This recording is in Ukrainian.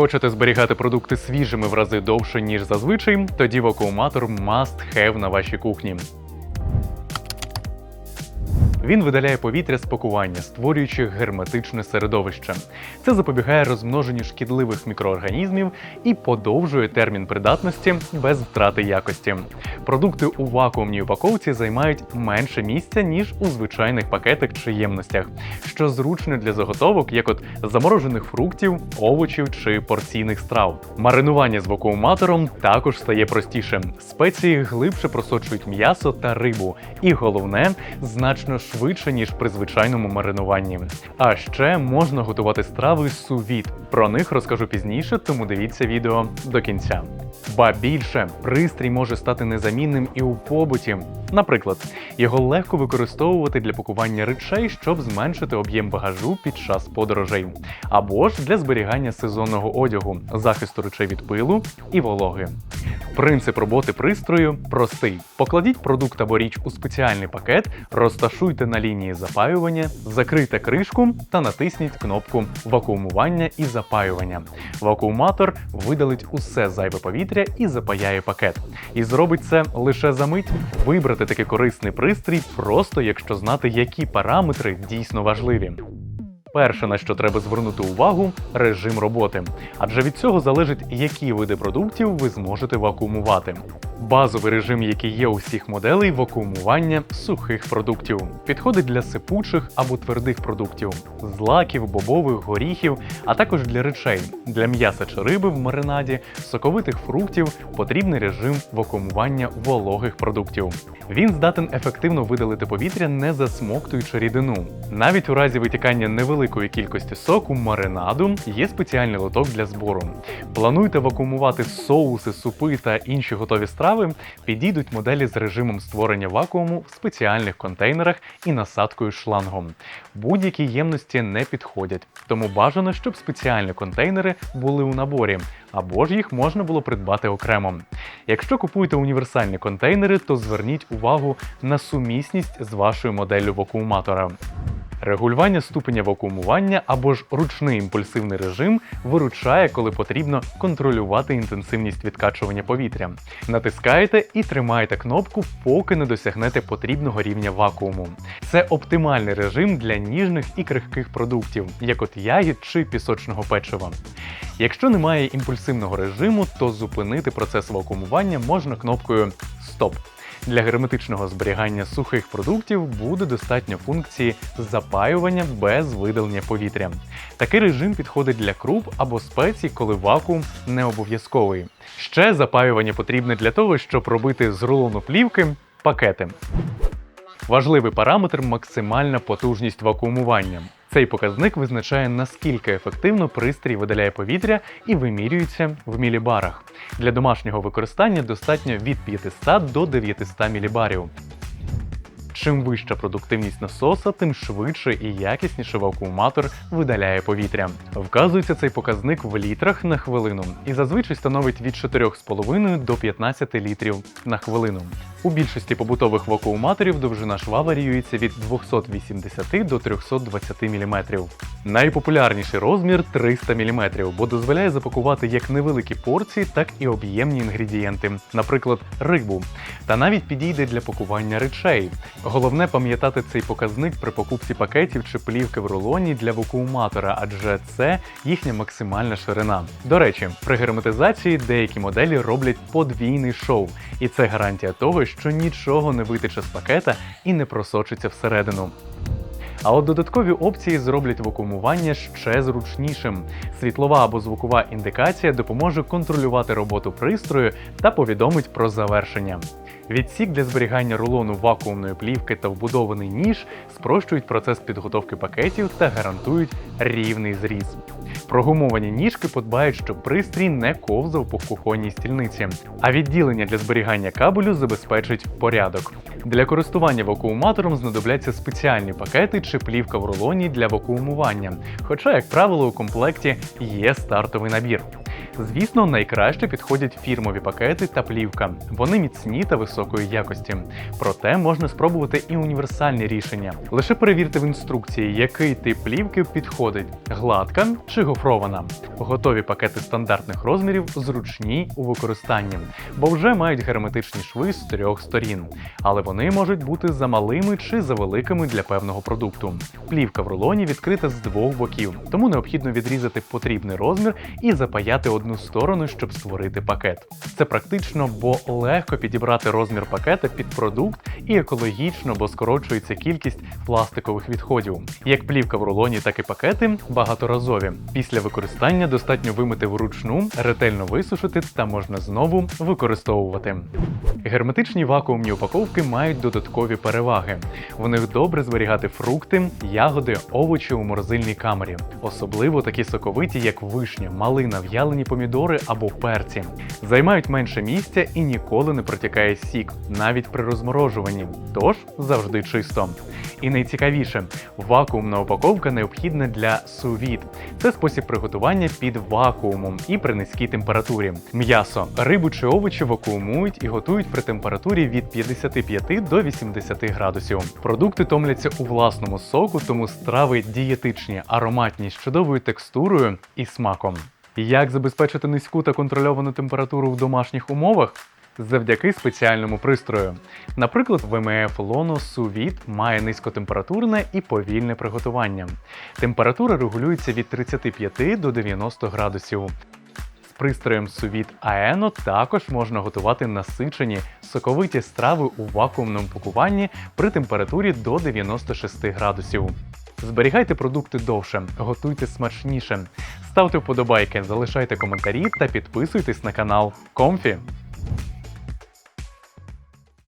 Хочете зберігати продукти свіжими в рази довше, ніж зазвичай? Тоді вакууматор must have на вашій кухні. Він видаляє повітря з пакування, створюючи герметичне середовище. Це запобігає розмноженню шкідливих мікроорганізмів і подовжує термін придатності без втрати якості. Продукти у вакуумній упаковці займають менше місця, ніж у звичайних пакетах чи ємностях, що зручно для заготовок, як от заморожених фруктів, овочів чи порційних страв. Маринування з вакууматором також стає простіше. Спеції глибше просочують м'ясо та рибу, і головне, значно швидше, ніж при звичайному маринуванні. А ще можна готувати страви сувіт. Про них розкажу пізніше, тому дивіться відео до кінця. Ба більше, пристрій може стати незамінним і у побуті. Наприклад, його легко використовувати для пакування речей, щоб зменшити об'єм багажу під час подорожей, або ж для зберігання сезонного одягу, захисту речей від пилу і вологи. Принцип роботи пристрою простий: покладіть продукт або річ у спеціальний пакет, розташуйте на лінії запаювання, закрийте кришку та натисніть кнопку вакуумування і запаювання. Вакууматор видалить усе зайве повітря і запаяє пакет. І зробить це лише за мить. Вибрати такий корисний пристрій просто якщо знати, які параметри дійсно важливі. Перше, на що треба звернути увагу режим роботи. Адже від цього залежить, які види продуктів ви зможете вакуумувати. Базовий режим, який є у всіх моделей вакуумування сухих продуктів, підходить для сипучих або твердих продуктів, злаків, бобових, горіхів, а також для речей, для м'яса чи риби в маринаді, соковитих фруктів потрібний режим вакуумування вологих продуктів. Він здатен ефективно видалити повітря, не засмоктуючи рідину. Навіть у разі витікання невеликої кількості соку маринаду є спеціальний лоток для збору. Плануєте вакуумувати соуси, супи та інші готові страви, підійдуть моделі з режимом створення вакууму в спеціальних контейнерах і насадкою шлангом. Будь-які ємності не підходять, тому бажано, щоб спеціальні контейнери були у наборі, або ж їх можна було придбати окремо. Якщо купуєте універсальні контейнери, то зверніть увагу на сумісність з вашою моделлю вакууматора. Регулювання ступеня вакуумування або ж ручний імпульсивний режим виручає, коли потрібно контролювати інтенсивність відкачування повітря. Натискаєте і тримаєте кнопку, поки не досягнете потрібного рівня вакууму. Це оптимальний режим для ніжних і крихких продуктів, як от ягід чи пісочного печива. Якщо немає імпульсивного режиму, то зупинити процес вакуумування можна кнопкою Стоп. Для герметичного зберігання сухих продуктів буде достатньо функції запаювання без видалення повітря. Такий режим підходить для круп або спецій, коли вакуум не обов'язковий. Ще запаювання потрібне для того, щоб робити з рулону плівки пакети. Важливий параметр максимальна потужність вакуумування. Цей показник визначає, наскільки ефективно пристрій видаляє повітря і вимірюється в мілібарах. Для домашнього використання достатньо від 500 до 900 мілібарів. Чим вища продуктивність насоса, тим швидше і якісніше вакууматор видаляє повітря. Вказується цей показник в літрах на хвилину і зазвичай становить від 4,5 до 15 літрів на хвилину. У більшості побутових вакууматорів довжина шва варіюється від 280 до 320 мм. Найпопулярніший розмір 300 мм, бо дозволяє запакувати як невеликі порції, так і об'ємні інгредієнти, наприклад, рибу. Та навіть підійде для пакування речей. Головне пам'ятати цей показник при покупці пакетів чи плівки в рулоні для вакууматора, адже це їхня максимальна ширина. До речі, при герметизації деякі моделі роблять подвійний шов, і це гарантія того, що нічого не витече з пакета і не просочиться всередину. А от додаткові опції зроблять вакуумування ще зручнішим. Світлова або звукова індикація допоможе контролювати роботу пристрою та повідомить про завершення. Відсік для зберігання рулону вакуумної плівки та вбудований ніж спрощують процес підготовки пакетів та гарантують рівний зріз. Прогумовані ніжки подбають, щоб пристрій не ковзав по кухонній стільниці, а відділення для зберігання кабелю забезпечить порядок. Для користування вакууматором знадобляться спеціальні пакети чи плівка в рулоні для вакуумування, хоча, як правило, у комплекті є стартовий набір. Звісно, найкраще підходять фірмові пакети та плівка. Вони міцні та високої якості. Проте можна спробувати і універсальні рішення. Лише перевірте в інструкції, який тип плівки підходить: гладка чи гофрована. Готові пакети стандартних розмірів зручні у використанні, бо вже мають герметичні шви з трьох сторін, але вони можуть бути замалими чи завеликими для певного продукту. Плівка в рулоні відкрита з двох боків, тому необхідно відрізати потрібний розмір і запаяти одну сторону, щоб створити пакет. Це практично, бо легко підібрати розмір пакета під продукт і екологічно, бо скорочується кількість пластикових відходів. Як плівка в рулоні, так і пакети багаторазові. Після використання достатньо вимити вручну, ретельно висушити та можна знову використовувати. Герметичні вакуумні упаковки мають додаткові переваги. В них добре зберігати фрукти, ягоди, овочі у морозильній камері, особливо такі соковиті, як вишня, малина, в'ялені помідори або перці. Займають менше місця і ніколи не протікає сік, навіть при розморожуванні, тож завжди чисто. І найцікавіше, вакуумна упаковка необхідна для сувіт. Це спосіб приготування під вакуумом і при низькій температурі. М'ясо, рибу чи овочі вакуумують і готують при температурі від 55 до 80 градусів. Продукти томляться у власному соку, тому страви дієтичні, ароматні, з чудовою текстурою і смаком. Як забезпечити низьку та контрольовану температуру в домашніх умовах? Завдяки спеціальному пристрою. Наприклад, ВМФ Sous Vide має низькотемпературне і повільне приготування. Температура регулюється від 35 до 90 градусів. Пристроєм сувіт Аено також можна готувати насичені соковиті страви у вакуумному пакуванні при температурі до 96 градусів. Зберігайте продукти довше, готуйте смачніше. Ставте вподобайки, залишайте коментарі та підписуйтесь на канал Комфі.